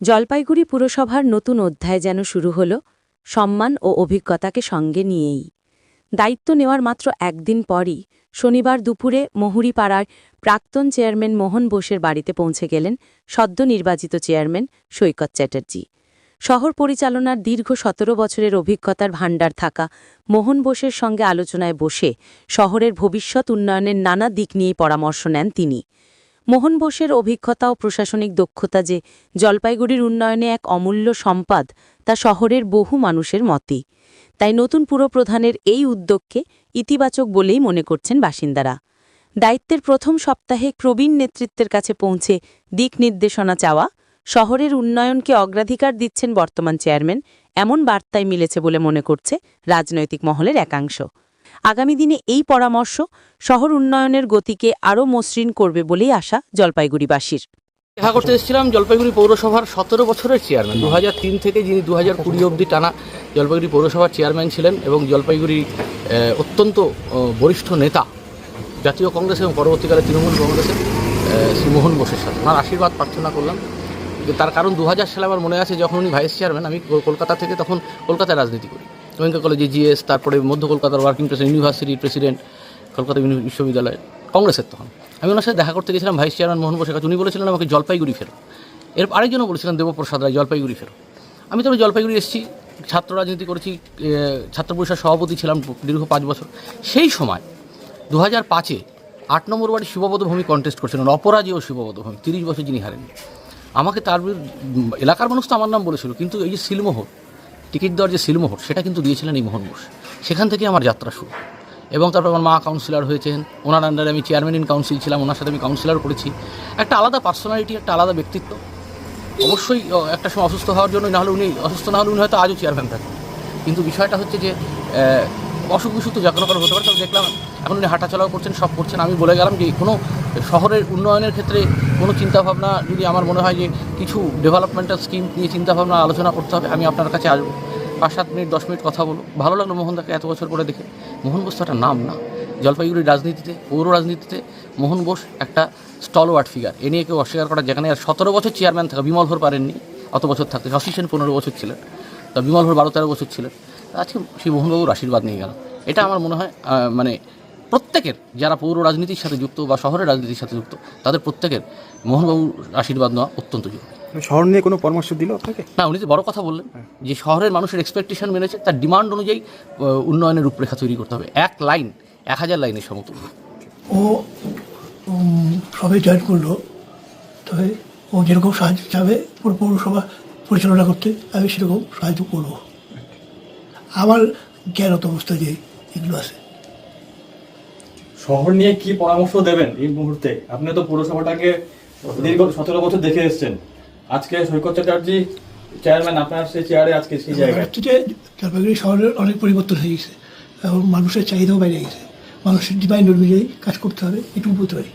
জলপাইগুড়ি পুরসভার নতুন অধ্যায় যেন শুরু হল সম্মান ও অভিজ্ঞতাকে সঙ্গে নিয়েই। দায়িত্ব নেওয়ার মাত্র একদিন পরই শনিবার দুপুরে মহুরিপাড়ার প্রাক্তন চেয়ারম্যান মোহন বোসের বাড়িতে পৌঁছে গেলেন সদ্য নির্বাচিত চেয়ারম্যান সৈকত চ্যাটার্জি। শহর পরিচালনার দীর্ঘ সতেরো বছরের অভিজ্ঞতার ভাণ্ডার থাকা মোহন বোসের সঙ্গে আলোচনায় বসে শহরের ভবিষ্যৎ উন্নয়নের নানা দিক নিয়ে পরামর্শ নেন তিনি। মোহন বোসের অভিজ্ঞতা ও প্রশাসনিক দক্ষতা যে জলপাইগুড়ির উন্নয়নে এক অমূল্য সম্পাদ, তা শহরের বহু মানুষের মতই। তাই নতুন পুরপ্রধানের এই উদ্যোগকে ইতিবাচক বলেই মনে করছেন বাসিন্দারা। দায়িত্বের প্রথম সপ্তাহে প্রবীণ নেতৃত্বের কাছে পৌঁছে দিক নির্দেশনা চাওয়া, শহরের উন্নয়নকে অগ্রাধিকার দিচ্ছেন বর্তমান চেয়ারম্যান, এমন বার্তায় মিলেছে বলে মনে করছে রাজনৈতিক মহলের একাংশ। আগামী দিনে এই পরামর্শ শহর উন্নয়নের গতিকে আরও মসৃণ করবে বলেই আশা জলপাইগুড়িবাসীর। দেখা করতে এসেছিলাম জলপাইগুড়ি পৌরসভার সতেরো বছরের চেয়ারম্যান। দু তিন থেকে যিনি দু হাজার কুড়ি অবধি টানা জলপাইগুড়ি পৌরসভার চেয়ারম্যান ছিলেন এবং জলপাইগুড়ি অত্যন্ত বরিষ্ঠ নেতা জাতীয় কংগ্রেস এবং পরবর্তীকালে তৃণমূল কংগ্রেসের শ্রী মোহন বোসের সাথে। ওনার আশীর্বাদ প্রার্থনা করলাম। যে তার কারণ দু হাজার সালে আমার মনে আছে যখন উনি ভাইস চেয়ারম্যান আমি কলকাতা থেকে তখন কলকাতায় রাজনীতি করি। গোয়েঙ্কা কলেজে জিএস, তারপরে মধ্য কলকাতার ওয়ার্কিং প্রেসিডেন্ট ইউনিভার্সিটির প্রেসিডেন্ট কলকাতা বিশ্ববিদ্যালয় কংগ্রেসের তখন। আমি ওনার সাথে দেখা করতে গেছিলাম ভাইস চেয়ারম্যান মোহন বোসের কাছে। উনি বলেছিলেন, আমাকে জলপাইগুড়ি ফেরো। এর আরেকজনও বলেছিলেন, দেবপ্রসাদ রায়, জলপাইগুড়ি ফেরো। আমি তবে জলপাইগুড়ি এসেছি, ছাত্র রাজনীতি করেছি ছাত্র পরিষদ সভাপতি ছিলাম দীর্ঘ পাঁচ বছর। সেই সময় দু হাজার পাঁচে আট নম্বর ওয়ার্ডে শিবপদ ভূমি কন্টেস্ট করছিলেন, অপরাজেয় শিবপদ ভূমি, তিরিশ বছর যিনি হারেননি। আমাকে তার এলাকার মানুষ তো আমার নাম বলেছিল, কিন্তু এই যে সিলমোহর টিকিট দেওয়ার যে সিলমোহর সেটা কিন্তু দিয়েছিলেন এই মোহন ঘোষ। সেখান থেকে আমার যাত্রা শুরু। এবং তারপর আমার মা কাউন্সিলর হয়েছেন। ওনার আন্ডারে আমি চেয়ারম্যান ইন কাউন্সিল ছিলাম, ওনার সাথে আমি কাউন্সিলর করেছি। একটা আলাদা পার্সোনালিটি একটা আলাদা ব্যক্তিত্ব। অবশ্যই একটা সময় অসুস্থ হওয়ার জন্য নাহলে উনি, অসুস্থ না হলে উনি হয়তো আজও চেয়ারম্যান থাকেন কিন্তু বিষয়টা হচ্ছে যে অসুখ বিসুখ তো যে কোনো কারও হতে পারে, তবে দেখলাম এখন উনি হাঁটাচলাও করছেন, সব করছেন। আমি বলে গেলাম যে কোনো শহরের উন্নয়নের ক্ষেত্রে কোনো চিন্তাভাবনা, যদি আমার মনে হয় যে কিছু ডেভেলপমেন্টাল স্কিম নিয়ে চিন্তাভাবনা আলোচনা করতে হবে, আমি আপনার কাছে আসব। পাঁচ, সাত মিনিট, দশ মিনিট কথা বলো ভালো লাগল মোহনদাকে এত বছর পরে দেখে। মোহন বোস তো একটা নাম না। জলপাইগুড়ির রাজনীতিতে, পৌর রাজনীতিতে মোহন বোস একটা স্টলওয়ার্ড ফিগার এ নিয়ে কেউ অস্বীকার করা, যেখানে আর সতেরো বছর চেয়ারম্যান থাকা বিমল ভোর পারেননি, অত বছর থাকতে শশী সেন পনেরো বছর ছিলেন। তা বিমল ভোর বারো তেরো বছর ছিলেন। আজকে সেই মোহনবাবুর আশীর্বাদ নিয়ে গেল। এটা আমার মনে হয় মানে প্রত্যেকের যারা পৌর রাজনীতির সাথে যুক্ত বা শহরের রাজনীতির সাথে যুক্ত তাদের প্রত্যেকের মোহনবাবুর আশীর্বাদ নেওয়া অত্যন্ত জরুরি। শহর নিয়ে কোনো পরামর্শ দিল আপনাকে? না উনি তো বড় কথা বললেন যে শহরের মানুষের এক্সপেকটেশন মেনেছে তার ডিমান্ড অনুযায়ী উন্নয়নের রূপরেখা তৈরি করতে হবে। এক লাইন এক হাজার লাইনের সমতুল্য। ও সবে জয়েন করল। তবে ও যেরকম সাহায্য চাবে পুরো পৌরসভা পরিচালনা করতে আমি সেরকম সাহায্য করব। আমার জ্ঞানত অবস্থায় যে এগুলো আছে। শহর নিয়ে কি পরামর্শ দেবেন এই মুহূর্তে? আপনি তো পুরসভাটাকে দীর্ঘ সতেরো বছর দেখে এসেছেন। আজকে সৈকত চ্যাটার্জি চেয়ারম্যান আপনার সেই চেয়ারে আজকে সেই জায়গায়। জলপাইগুড়ি শহরের অনেক পরিবর্তন হয়ে গেছে। এবং মানুষের চাহিদাও বেড়ে গেছে। মানুষের ডিমান্ড অনুযায়ী কাজ করতে হবে এটুকু বলতে পারি।